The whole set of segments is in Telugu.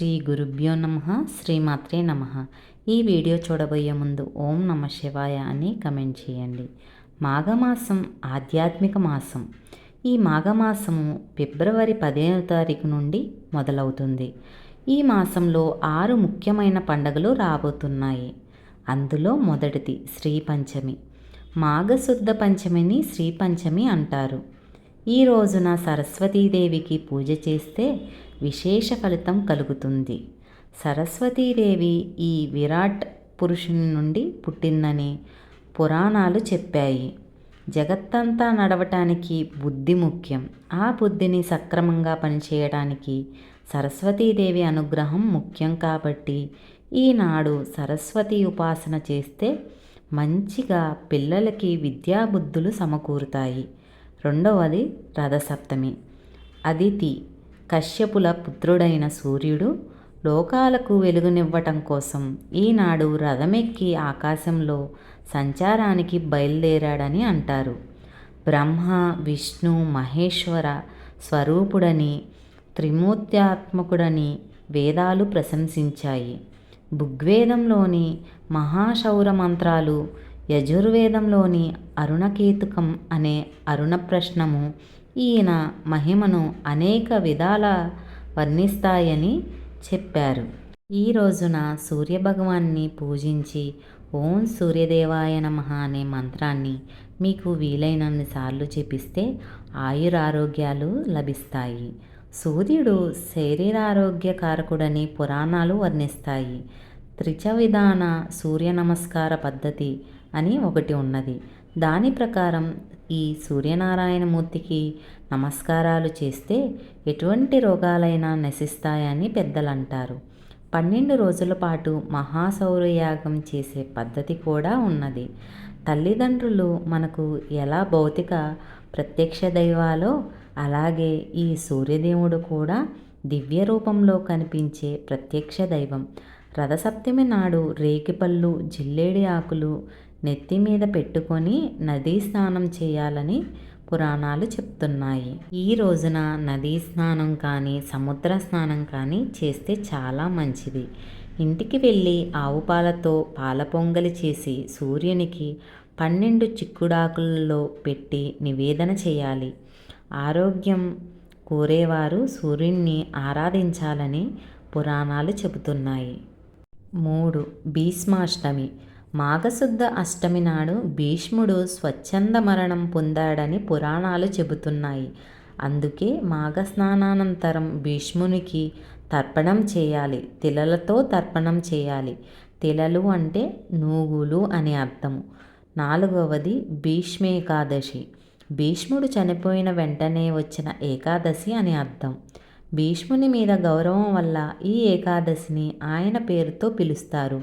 శ్రీ గురుభ్యో నమ శ్రీమాత్రే నమ. ఈ వీడియో చూడబోయే ముందు ఓం నమ శివాయ అని కమెంట్ చేయండి. మాఘమాసం ఆధ్యాత్మిక మాసం. ఈ మాఘమాసము ఫిబ్రవరి పదిహేను తారీఖు నుండి మొదలవుతుంది. ఈ మాసంలో ఆరు ముఖ్యమైన పండుగలు రాబోతున్నాయి. అందులో మొదటిది శ్రీ పంచమి మాఘశుద్ధ పంచమిని శ్రీ పంచమి అంటారు. ఈ రోజున సరస్వతీదేవికి పూజ చేస్తే విశేష ఫలితం కలుగుతుంది. సరస్వతీదేవి ఈ విరాట్ పురుషుని నుండి పుట్టిందని పురాణాలు చెప్పాయి. జగత్తంతా నడవటానికి బుద్ధి ముఖ్యం. ఆ బుద్ధిని సక్రమంగా పనిచేయడానికి సరస్వతీదేవి అనుగ్రహం ముఖ్యం కాబట్టి ఈనాడు సరస్వతి ఉపాసన చేస్తే మంచిగా పిల్లలకి విద్యాబుద్ధులు సమకూరుతాయి. రెండవది రథసప్తమి. అదితి కశ్యపుల పుత్రుడైన సూర్యుడు లోకాలకు వెలుగునివ్వటం కోసం ఈనాడు రథమెక్కి ఆకాశంలో సంచారానికి బయలుదేరాడని అంటారు. బ్రహ్మ విష్ణు మహేశ్వర స్వరూపుడని త్రిమూర్త్యాత్మకుడని వేదాలు ప్రశంసించాయి. బుగ్వేదంలోని మహాశౌర మంత్రాలు యజుర్వేదంలోని అరుణకేతుకం అనే అరుణ ప్రశ్నము ఈయన మహిమను అనేక విధాల వర్ణిస్తాయని చెప్పారు. ఈ రోజున సూర్యభగవాన్ని పూజించి ఓం సూర్యదేవాయ నమ అనే మంత్రాన్ని మీకు వీలైనన్ని సార్లు చెప్పిస్తే ఆయురారోగ్యాలు లభిస్తాయి. సూర్యుడు శరీరారోగ్యకారకుడని పురాణాలు వర్ణిస్తాయి. త్రిచవిధాన సూర్య నమస్కార పద్ధతి అని ఒకటి ఉన్నది. దాని ప్రకారం ఈ సూర్యనారాయణమూర్తికి నమస్కారాలు చేస్తే ఎటువంటి రోగాలైనా నశిస్తాయని పెద్దలు అంటారు పన్నెండు రోజుల పాటు మహాసౌరయాగం చేసే పద్ధతి కూడా ఉన్నది. తల్లిదండ్రులు మనకు ఎలా భౌతిక ప్రత్యక్ష దైవాలో అలాగే ఈ సూర్యదేవుడు కూడా దివ్య రూపంలో కనిపించే ప్రత్యక్ష దైవం. రథసప్తమి నాడు రేగిపళ్ళు జిల్లేడి ఆకులు నెత్తి మీద పెట్టుకొని నదీ స్నానం చేయాలని పురాణాలు చెప్తున్నాయి. ఈ రోజున నదీ స్నానం కానీ సముద్ర స్నానం కానీ చేస్తే చాలా మంచిది. ఇంటికి వెళ్ళి ఆవు పాలతో పాల పొంగలి చేసి సూర్యునికి పన్నెండు చిక్కుడాకులలో పెట్టి నివేదన చేయాలి. ఆరోగ్యం కోరేవారు సూర్యున్ని ఆరాధించాలని పురాణాలు చెబుతున్నాయి. మూడు. భీష్మాష్టమి. మాఘశుద్ధ అష్టమి నాడు భీష్ముడు స్వచ్ఛంద మరణం పొందాడని పురాణాలు చెబుతున్నాయి. అందుకే మాఘ స్నానానంతరం భీష్మునికి తర్పణం చేయాలి. తిలలతో తర్పణం చేయాలి. తిలలు అంటే నూగులు అని అర్థము నాలుగవది భీష్మేకాదశి. భీష్ముడు చనిపోయిన వెంటనే వచ్చిన ఏకాదశి అని అర్థం. భీష్ముని మీద గౌరవం వల్ల ఈ ఏకాదశిని ఆయన పేరుతో పిలుస్తారు.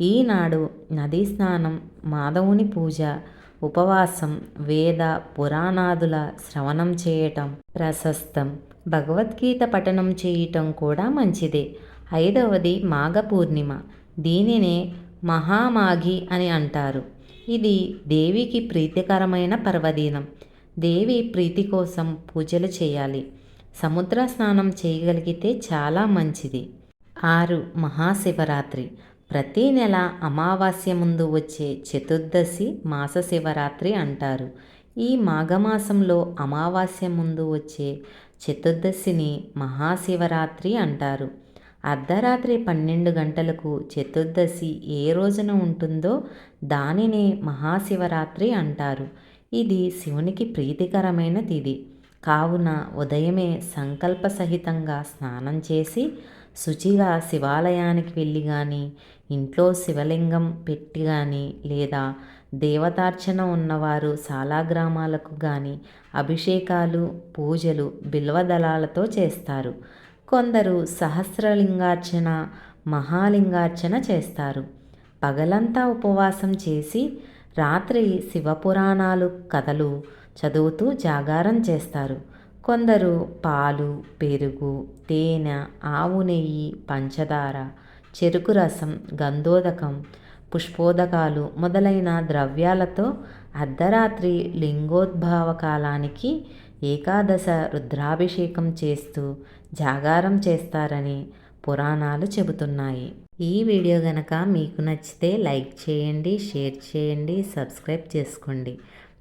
ఈనాడు నదీ స్నానం మాధవుని పూజ ఉపవాసం వేద పురాణాదుల శ్రవణం చేయటం ప్రశస్తం. భగవద్గీత పఠనం చేయటం కూడా మంచిదే. ఐదవది మాఘ పూర్ణిమ దీనినే మహామాఘి అని అంటారు. ఇది దేవికి ప్రీతికరమైన పర్వదినం. దేవి ప్రీతి కోసం పూజలు చేయాలి. సముద్ర స్నానం చేయగలిగితే చాలా మంచిది. ఆరు మహాశివరాత్రి. ప్రతి నెల అమావాస్య ముందు వచ్చే చతుర్దశి మాస శివరాత్రి అంటారు. ఈ మాఘమాసంలో అమావాస్య ముందు వచ్చే చతుర్దశిని మహాశివరాత్రి అంటారు. అర్ధరాత్రి పన్నెండు గంటలకు చతుర్దశి ఏ రోజున ఉంటుందో దానినే మహాశివరాత్రి అంటారు. ఇది శివునికి ప్రీతికరమైన తిథి. కావున ఉదయమే సంకల్ప సహితంగా స్నానం చేసి శుచిగా శివాలయానికి వెళ్ళి కానీ ఇంట్లో శివలింగం పెట్టి కానీ లేదా దేవతార్చన ఉన్నవారు శాలాగ్రామాలకు కానీ అభిషేకాలు పూజలు బిల్వదళాలతో చేస్తారు. కొందరు సహస్రలింగార్చన మహాలింగార్చన చేస్తారు. పగలంతా ఉపవాసం చేసి రాత్రి శివపురాణాలు కథలు చదువుతూ జాగారం చేస్తారు. కొందరు పాలు పెరుగు తేనె ఆవు నెయ్యి పంచదార చెరుకు రసం గంధోదకం పుష్పోదకాలు మొదలైన ద్రవ్యాలతో అర్ధరాత్రి లింగోద్భావ కాలానికి ఏకాదశ రుద్రాభిషేకం చేస్తూ జాగారం చేస్తారని పురాణాలు చెబుతున్నాయి. ఈ వీడియో గనక మీకు నచ్చితే లైక్ చేయండి షేర్ చేయండి సబ్స్క్రైబ్ చేసుకోండి.